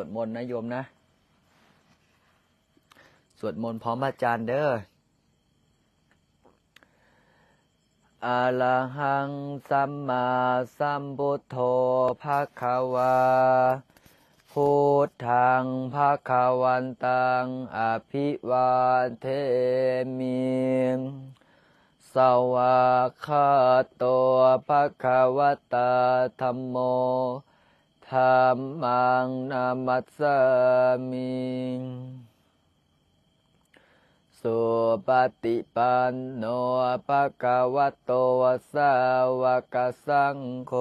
วดมนต์นะโยมนะ สวดมนต์พร้อมอาจารย์เด้ออะระหังสัมมาสัมพุทโธภะคะวาพุทธังภะคะวันตังอภิวาเทมิสวากขาโตภะคะวตาธัมโม ธัมมังนามัสสามิสุปฏิปันโนภะคะวะโตสาวกสังโฆ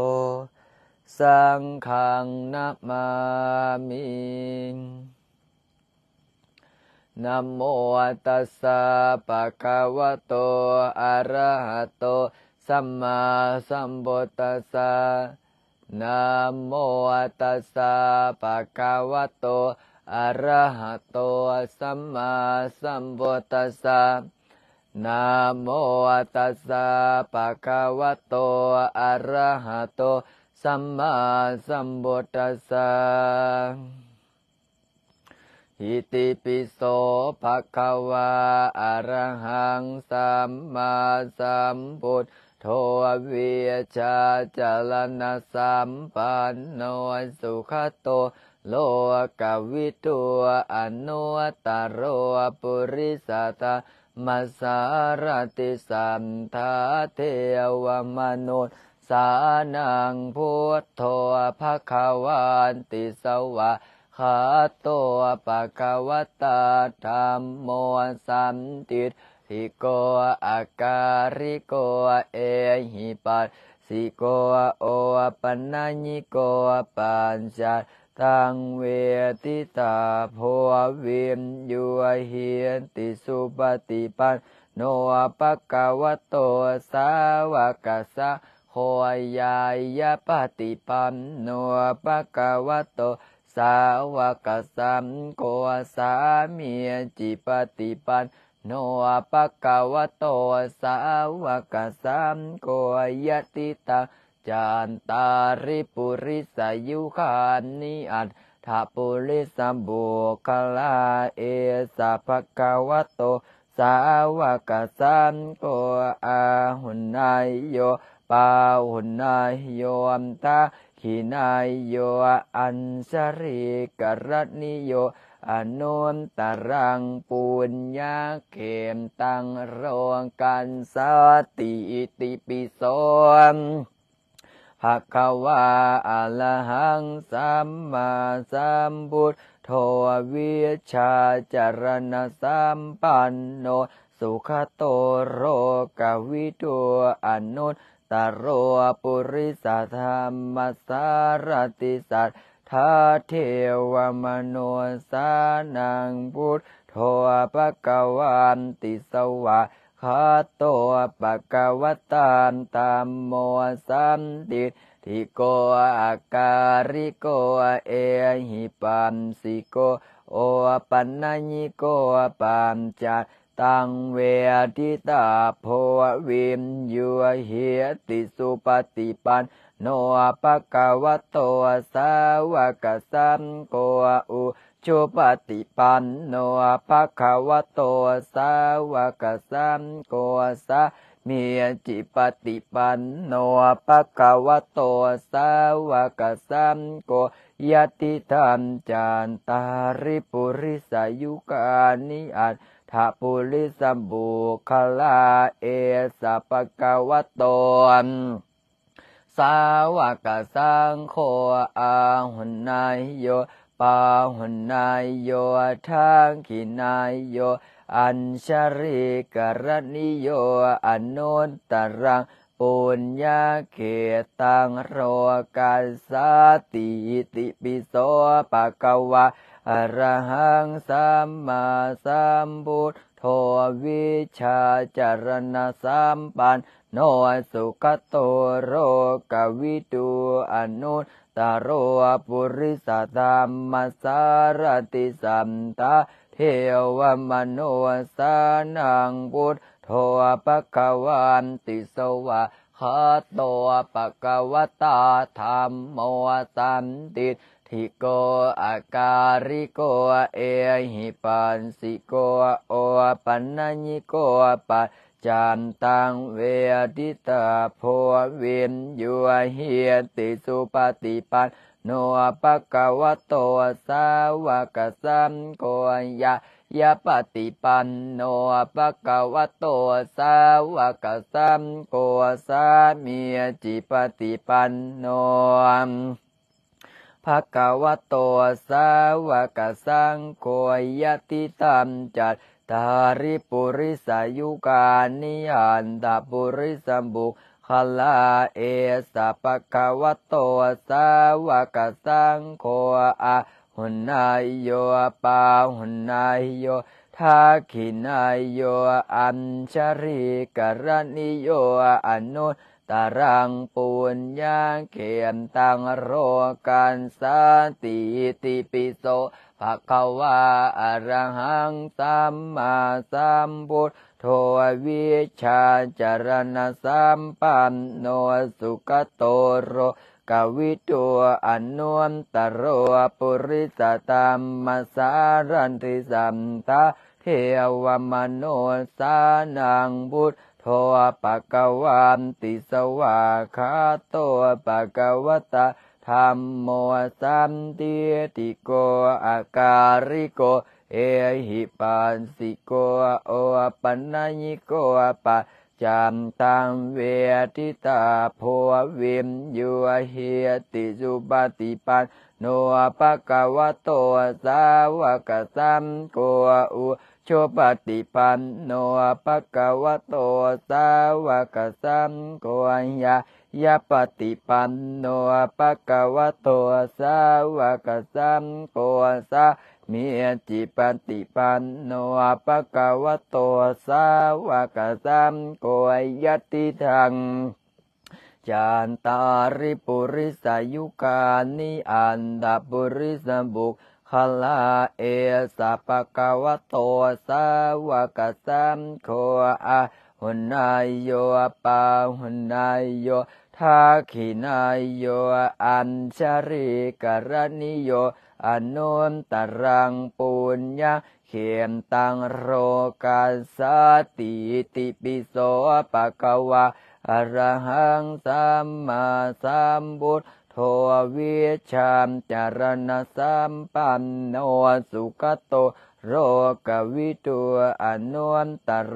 สังฆังนามามินะโมตัสสะปะคะวะโตอะระหะโตสัมมาสัมพุทธัสสะ นะโมตัสสะปะคะวะโต อะระหะโต สัมมาสัมพุทธัสสะนะโมตัสสะปะคะวะโต อะระหะโต สัมมาสัมพุทธัสสะอิติปิโสภะคะวาอะระหังสัมมาสัมพุทธ โธวิชาจารณสัมปันโนสุขโต โลกวิทูอนุตตรโรปุริสตามัสารติสัมทาเทวมนุษย์สานังพุทโธภะคะวันติสวะขาโตปะคะวตาธรรมโมสัมติ ทิโกอาการิโกเอหิปัสสิโกโอปัญญิโกปัญจตังเวทิตาโพวิมยุเหียนติสุปฏิปันโนปะคะวะโตสาวกสังโฆยายะปฏิปันโนปะคะวะโตสาวกสัมโฆสามีจิปฏิปัน โนปะกวโตสาวกสัมโฆยติตังจานตาริปุริสายุคานิอัตถปุริสบุคลาเอสะภะคะวโตสาวกสัมโฆอาหุนนายโยปาหุนนายโยอัมตาขีนายโยอัญชริกรณิโย อนุนตรังปุญญาเขมตังโรงกันสติอิติปิโสภะคะวาอะระหังสัมมาสัมพุทโธวิชาจารณสัมปันโน สุขโตโรกวิทูอนุตตโรปุริสธรรมสารติสัต ทาเทวมโนสานังพุทโธปะกวันติสวะคาโตปะกวตามตามโมสัมติทิโกอาการิโกเอหิปัมสิโกโอปัญญิโกปัมจัต ตังเวทิตาโพวิมยุเหติสุปฏิปันโนปะกวะโตสาวกสัมโกอุชุปฏิปันโนภะคะวะโตสาวกสัมโกสามีจิปฏิปันโนภะคะวะโตสาวกสัมโกยติธรรมจานตาริปุริสายุกานิอัต ถาปุริสบุคลาเอสปะกวะโตสาวกสังโฆอาหุนนายโยปาหุนนายโยทังขินายโยอัญชริกรณิโยอนุตตรังปุญญาเขตังโรกัสสติติปิโสปะกวะ อรหังสัมมาสัมพุทโธวิชาจารณสัมปันโนสุขโตโรกวิตูอนุตโรปุริสธรรมสารติสัมตาเทวมโนสานังพุทโธปะคะวันติสวะคาโตปะกวตาธรรมโมสันติ ทิโกอาการิโกเอหิปันสิโกโอปันนญิโกปัจจามตังเวดิตาโพเวนยุเฮียติสุปฏิปันโนปะกวะโตสาวกสัมโกยะยะปฏิปันโนปะกวะโตสาวกสัมโกสามีจิปฏิปันโน ภะคะวะโตสาวกสังโฆยติตัมจัตตาริปุริสายุกานิยันตปุริสัมบุคลาเอสะปะคะวะโตสาวกสังโฆอะหุนายโยปาหุนายโยทาขินายโยอัญชริกรณิโยอนุ ตารังปุญญาเขียนตังโรกันสาติติปิโสภะคะวาอะระหังสัมมาสัมพุทโทวิชาจารณสัมปันโนสุขโตโรกวิตัวอนุนตโรปุริสตัมมาสารันติสัมตาเทวมโนสานังบุตร โทปะกวันติสวาคาโตปะกวตาธรรมโมสัมติติโกอาการิโก เอหิปัสสิโกโอปัญญิโกปะจามตังเวทิตาโพวิมยุเหียติสุปฏิปันโนปะกวโตสาวกสัมโกอุ ชปฏิปันโนปะกวะโตสาวกสัมโกยายาปฏิปันโนปะกวะโตสาวกสัมโกสามีจิปฏิปันโนปะกวะโตสาวกสัมโกยติทังจานตาริปุริสายุกานิอันดาปุริสบุค คลาเอสะปะกวะโตสาวกสัมโคอาหุนายโยปาหุนายโยทาขินายโยอัญชริกรณิโยอนุนตรังปุญญาเขียนตังโรกาสติติปิโสปะกวะอรหังสัมมาสัมพุท โทวิชามจารณสัมปันโนสุขโต โรกวิตุอนุนตโร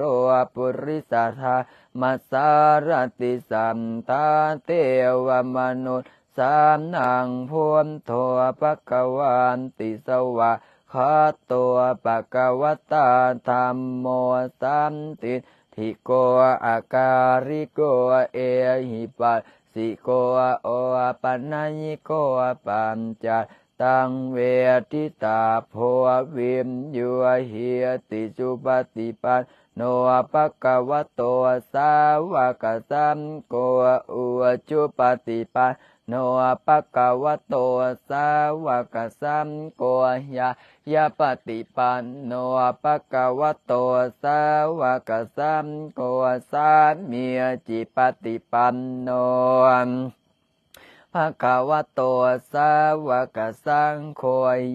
ปุริสธามาสารติสัมตาเทวมนุษย์สามนางพุนโทปะกวันติสวะคาตัวปะกวตาธรรมโมสัมติทิโกอาการิโกเอหิปั สิโกโอปัญญิโกปัญจตังเวทิตาโพวิมยุเหียติจุปฏิปันโนปะกวะโตสาวกสัมโกอุจุปฏิปัน โนปะกวะโตสาวกสัมโกยายาปฏิปันโนปะกวะโตสาวกสัมโกสามีจิปฏิปันโนภะคะวะโตสาวกสังโฆ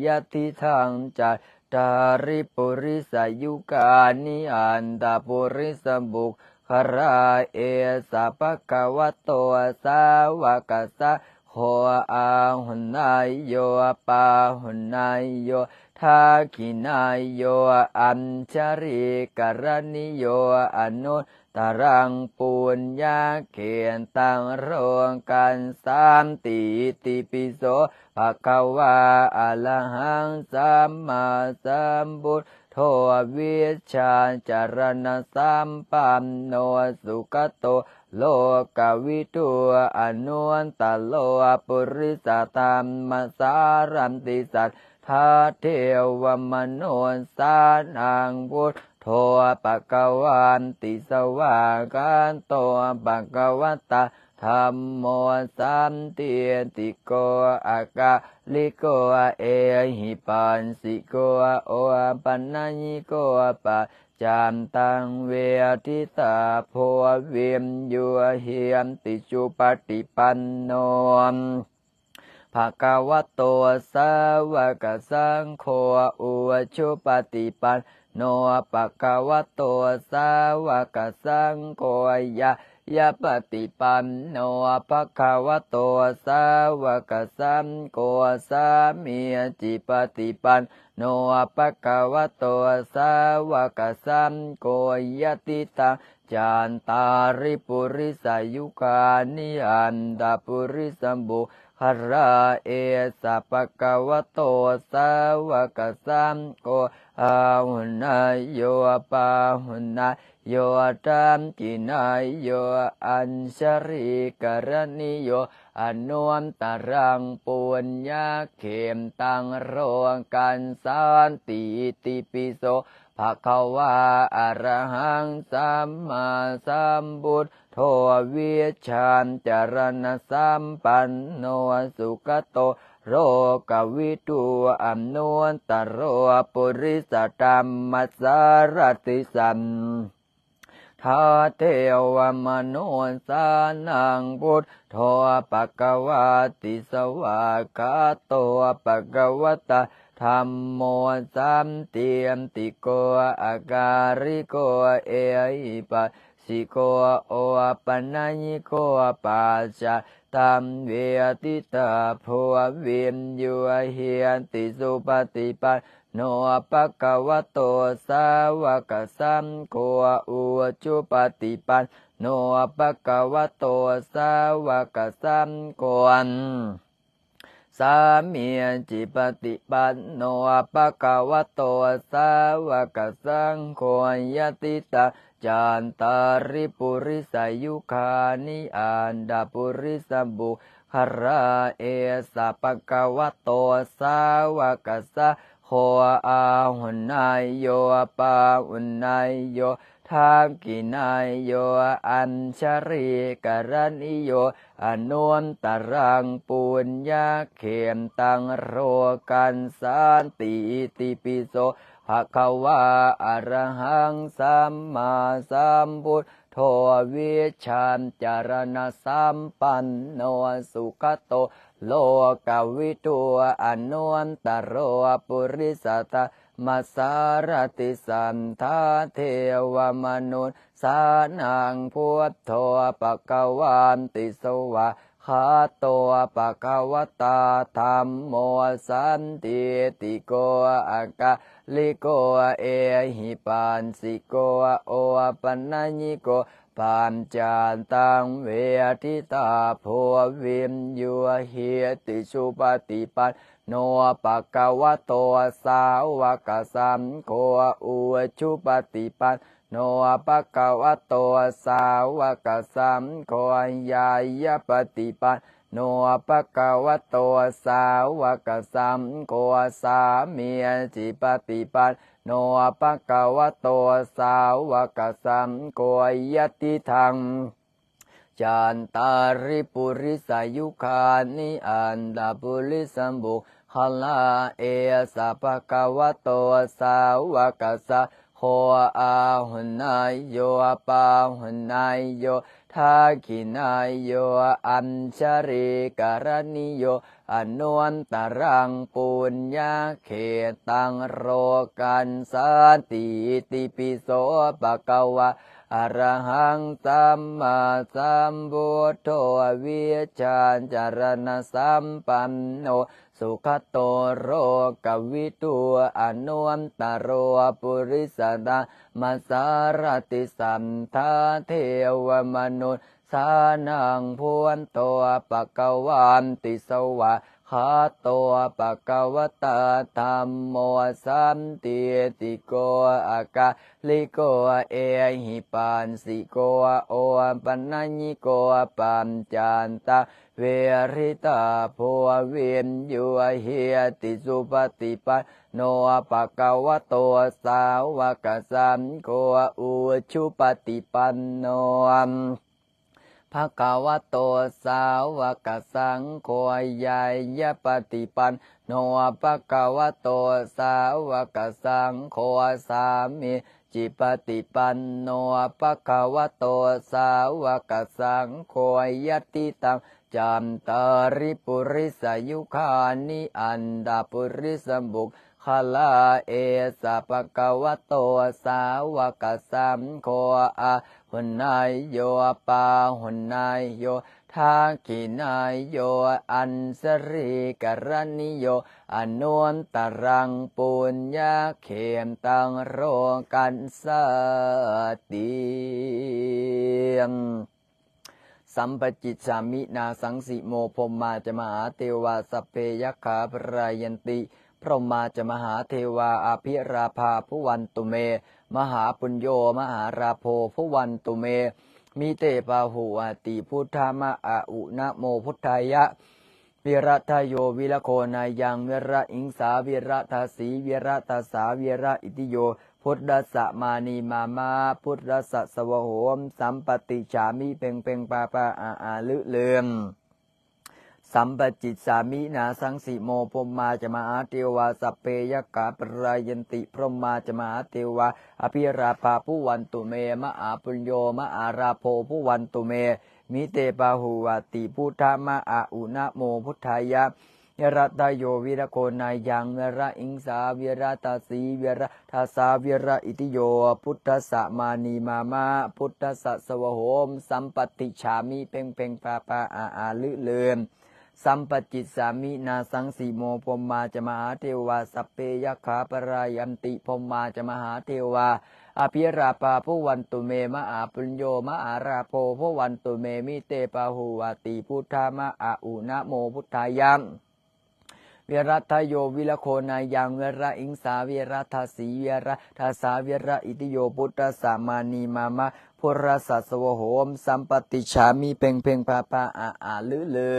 ยติทังจัตตาริปุริสายุกานิอันตาปุริสบุค คราเอสะปะคะวะโตสาวกสะโหอาหุนายโยปาหุนายโยทาคินายโยอัญชริกรณิโยอนุ ตรังปุญญาเขียนตังโรงกันสามติติปิโสภะคะวาอะระหังสัมมาสัมพุทโทวิชาจารณสัมปันโนสุขโตโลกวิตุอนุนตโลปุริสตามมาสารันติสัตทาเทวมโนสานังพุทโทปะกวันติสวากันโตปะกวัตาธรรมโมสัมติติโกอากาลิโกเอหิปันสิโกโอปัญญิโกปะจามตังเวทิตาโพวิมยุเหียมติจุปฏิปันโนภะคะวะโตสาวกสังโฆอุชุปฏิปัน โนปะคะวะโตสาวกสังโฆยะยะปฏิปันโนภะคะวะโตสาวกสัมโกสามีจิปฏิปันโนภะคะวะโตสาวกสัมโกยติตังจานตาริปุริสายุคานิอันดาปุริสัมบุ หราเอสัปะกวะโตสาวกสัมโกอาหุนายโยปาหุนายโยตัมจินายโยอัญชริกรณิโยอนุมตรังปุญญาเขมตังโรกันสันติติปิโสภะคะวาอะระหังสัมมาสัมพุทโธวิชานจารณสัมปันโนสุขโตโรกวิตูอำนวนตโรปุริสธรรมสารติสัมทาเทวมโนสานังพุทโธปะกวาติสวากาโตปะกวตาธรรมโมสัมเตียมติโกอาการิโกเอหิปัส สิโกโอปัญญิโกปัจจตัมเวติตาภูเวียนยุเหียนติสุปฏิปันโนปะกวะโตสาวกสัมโฆอุจุปฏิปันโนปะกวะโตสาวกสัมโฆ สามีจิปฏิปันโนปะกวะโตสาวกสังโฆยติตาจานตาริปุริสายุคานิอันดาปุริสัมบุคราเอสะปะกวะโตสาวกสัโฆอาหุนายโยปาหุนายโย ทางกินายโย อัญชริกรณิโย อนุนตรังปุญญาเขมตังโรกันสันติติปิโสภะคะวาอรหังสัมมาสัมพุทโธวิชามจารณสัมปันโนสุขโต โลกวิตูอนุนตโรปุริสตามาสารติสันทาเทวมนุษย์สานังพุทโธปะกวันติสวะคาโตปะกวตาธรรมโมสันติติโกอากาลิโกเอหิปันสิโกโอปัญญิโก ปัญจานตังเวทิตาโพวิมยุเหียติสุปฏิปันโนปะกวะโตสาวกสัมโฆอุชุปฏิปันโนปะกวะโตสาวกสัมโฆยายปฏิปันโนปะกวะโตสาวกสัมโฆสามีจิปฏิปัน โนปะกวะโตสาวกสัมโฆยติทังจันตาริปุริสายุคานิอันดาปุริสัมบุคลาเอสัปะกวะโตสาวกสัโคอาหุนายโยปาหุนายโย ทากินายโยอัญชริกรณิโยอนุนตรังปุญญาเขตังโรกันสันติติปิโสปะกวะอรหังสัมมาสัมพุทโธวิชานจารณสัมปันโน สุขโตโรกวิตูอนุมตโรปุริสดามาสารติสัมทาเทวมนุษสานังพวนตัวปะกวามติสวะ คาตัวปะกวตาธรรมโมสัมติติโกอากาลิโกเอหิปันสิโกโอปัญญิโกปัญจานตาเวริตาโพเวียนยุเฮียติสุปฏิปันโนปะกวะโตสาวกสัมโกอุชุปฏิปันโน ภะคะวะโตสาวกสังโฆยายปฏิปันโนภะคะวะโตสาวกสังโฆสามีจิปฏิปันโนภะคะวะโตสาวกสังโฆยติตังจัมตาริปุริสายุคานิอันดาปุริสบุกขลาเอสะปะกวะโตสาวกสัมโฆอา หุนนายโยปาหุนนายโยทากินายโย อันสริกรณิโยอนุนตรังปุญญาเขมตังโรกันสติมสัมปจิตสามินาสังสิโมพรหมาจะมหาเทวาสเพยคขาปรายันติ พรหมาจะมหาเทวาอาภิราภาผู้วันตุเม มหาปุญโย มหาราโพผู้วันตุเม มีเตปาหูอาติพุทธามะอาอุนะโมพุทธายะวิรัตโยวิรโคนายังวิระอิงสาวิระทาสีวิระทาสาวิระอิติโย พุทธสะมานีมามาพุทธสะสวโหมสัมปติฉามิเพ่งเพ่งปาปาอาอาลึเลือม สัมปจิตสามินาสังสิโมพรหมาจะมาอาเทวาสเพยกาปรายันติพรหมาจะมาอาเทวาอภิราภาผู้วันตุเมมะอาปุญโยมะอาราโพผู้วันตุเม มิเตปาหูวติพุทธมะอาอุนะโมพุทธายะยรัตโยวิรโกนายังเวระอิงสาเวระตาสีเวระทาสาเวระอิติโย พุทธสะมานีมามาพุทธสะสวโหม สัมปติฉามิเพ่งเพ่งปาปาอาอาลึเลือม สัมปจิตสามินาสังสีโมพรหมาจะมหาเทวาสัพเพยขาปรายันติพรหมาจะมหาเทวาอภิราปาผู้วันตุเมมะอาปุญโยมะอาราโพผู้วันตุเมมิเตปาหูวาติพุทธามะอาอุนะโมพุทธายัมวิรัตโยวิลโคนายังเวระอิงสาเวรัตสีเวระทาสาเวระอิติโยพุทธสามานีมามะพุรสัสวโหมสัมปติฉามิเพ่งเพ่งปาปาอาอาลือเลอ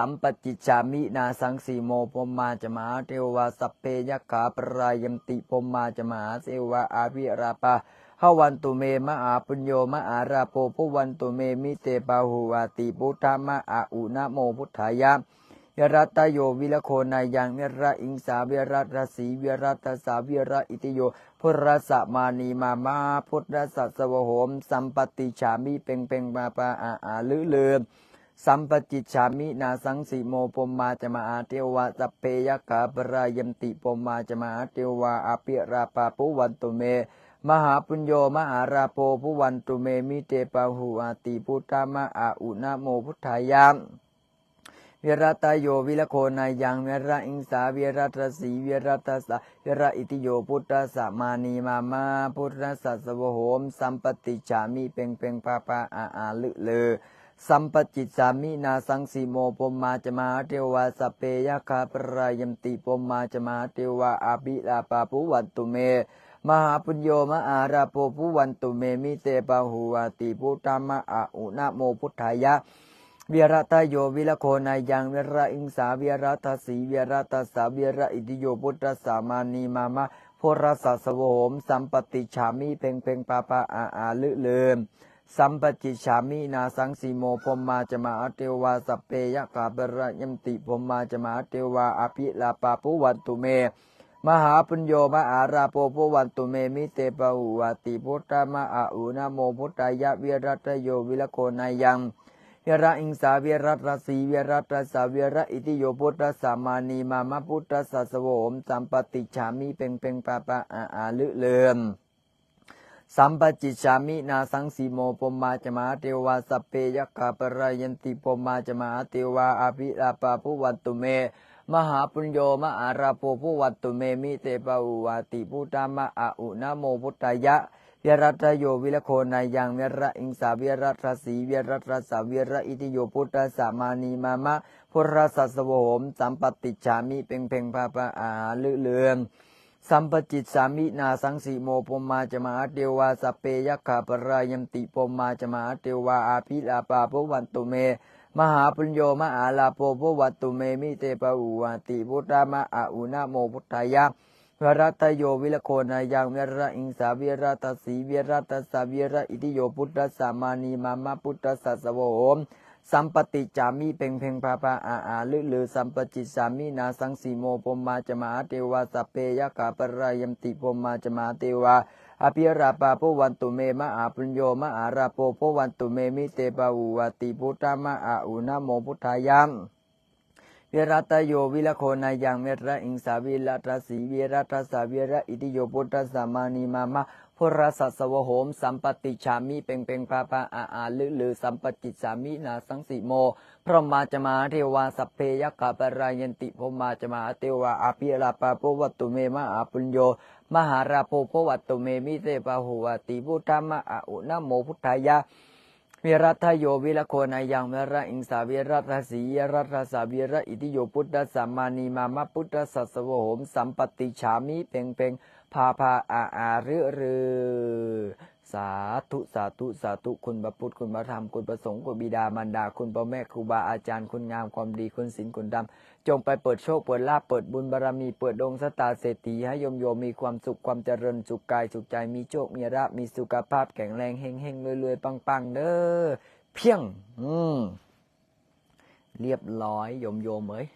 สัมปติฉามินาสังสีโมพมมาจมาเทวาสัพเพยขาปรายมติพมมาจมาเสวาอาภิราปาหวันตุเมมะอาปุญโยมะอาราโปภวันตุเมมิเตปาหูวาติพุทธามะอาอุนะโมพุทธายะยรัตโยวิลโคนายังเวระอิงสาเวรัตสีเวรัตสาเวระอิติโยพุรสะมานีมามาพุทธสัสวโหมสัมปติฉามิเป่งเป่งมาปาอาอาลือเลือ สัมปจิตฉามินาสังสีโมปมมาจะมาอาเทวาสัพเพยกาปรายมติปมมาจะมาอาเทวาอาภิราปาปุวันตุเม มหาปุญโยมหาราโปผู้วันตุเมมิเตปาหูอาติพุทธามะอาอุนะโมพุทธายามวิรัตโยวิลโคนายังเวระอิงสาเวรัตสีเวรัตสาเวระอิติโยพุทธสามานีมามาพุทธสัสวโหมสัมปติฉามิเป่งเป่งปาปาอาอาลึเลอ สัมปจิตสามินาสังสีโมปมมาจมาเทวาสเพยคาปรายมติปมมาจมาเทวาอาภิลาปาปุวันตุเม มหาปุญโยมะอาราโปปุวันตุเมมิเตปาหูวาติพุทธามะอาอุนะโมพุทธายะเวียระตโยวิลโคนายังเวระอิงสาเวียระตสีเวียระตสาเวียระอิติโยพุทธสามานีมามะโพรสัสวโหมสัมปติฉามิเพ่งเพ่งปาปาอาอาลึเลิม สัมปจิฉามินาสังสีโมพมมาจมาเทวาสเพยกาบระยมติพมมาจมาเทวาอภิลาปาปุวันตุเม มหาปุญโยมหาราโปปุวันตุเมมิเตปะหุวาติพุทธามะอาอุนะโมพุทธายะวิรัตโยวิลโกนายังเวระอิงสาเวรัตรสีเวรัตสาเวระอิติโยพุทธสามานีมามะพุทธสัสโวมสัมปติฉามิเพ่งเพ่งปาปะอาอาลึเลิม สัมปจิชามินาสังสีโมปมมาจมาเทวาสเพยกาปรายันติปมมาจมาเทวาอภิลาปาภุวันตุเม มหาปุญโยมหาราโปภุวันตุเมมิเตปะอุวาติพุทธามะอาอุนะโมพุทธายะเวรัตโยวิลโคนายังเวระอิงสาเวรัตสีเวรัตสาเวระอิติโยพุทธสามานีมามะพุทธสัสวโหมสัมปติฉามิเพ่งเพ่งปาปะอาลึเลือม สัมปจิตสามินาสังสีโมปมมาจมาเทวาสเพยคาปรายมติปมมาจมาเทวาอาภิลาปาภวันตุเม มหาปุญโยมหาลาโปภวัตตุเมมิเตปะอุวาติพุทธามะอาอุนะโมพุทธายะวรัตโยวิลโคนายังเวระอิงสาเวรัตสีเวรัตสาเวระอิติโยพุทธสามานีมามาพุทธสัสวโหม สัมปติจามิเพ่งเพ่งปาปาอาอาลึลือสัมปจิตสามินาสังสีโมปมมาจะมาเทวาสเพยกาปรายมติปมมาจะมาเทวาอภิราปาปุวันตุเมมะอาปุญโยมะอาราโปปุวันตุเมมิเตปะอุวติพุทธมะอาอุนะโมพุทธายังเวรัตโยวิลโคนายังเมระอิงสาวิรัตสีเวรัตสาเวระอิติโยพุทธสามานีมามะ พุรสัสวโหม สัมปติชามิเปงเปงพาพาอาอาลือลือสัมปจิตสามินาสังสิโม พระมาจมาเทวาสัพเพยกาปรายันติพรหมาจมาเทวาอาภิราปาปวัตตุเมมะอาปุญโย มหาราโปปวัตตุเมมิเตปะหุวติพุทธมะอาอุนะโมพุทธายะ วิรัตโยวิลโคนายังเวระอิงสาวิรัตสียรัตสาวิระอิติโยพุทธสัมมานีมามะพุทธสัสวโหมสัมปติฉามิเพ่งเพ่งพาพาอาอารือรือ สาธุสาธุสาธุคุณพระพุทธคุณพระธรรมคุณพระสงฆ์คุณบิดามารดา คุณพ่อแม่ครูบาอาจารย์คุณงามความดีคุณศีลคุณธรรมจงไปเปิดโชคเปิดลาภเปิดบุญบารมี เปิดดวงสตาเศรษฐีให้โยมโยมมีความสุขความเจริญสุขกายสุขใจมีโชคมีราบมีสุขภาพแข็งแรงเฮงเฮงรวยรวยปังปังเด้อเพียง อืมเรียบร้อยโยมโยมเอ้ย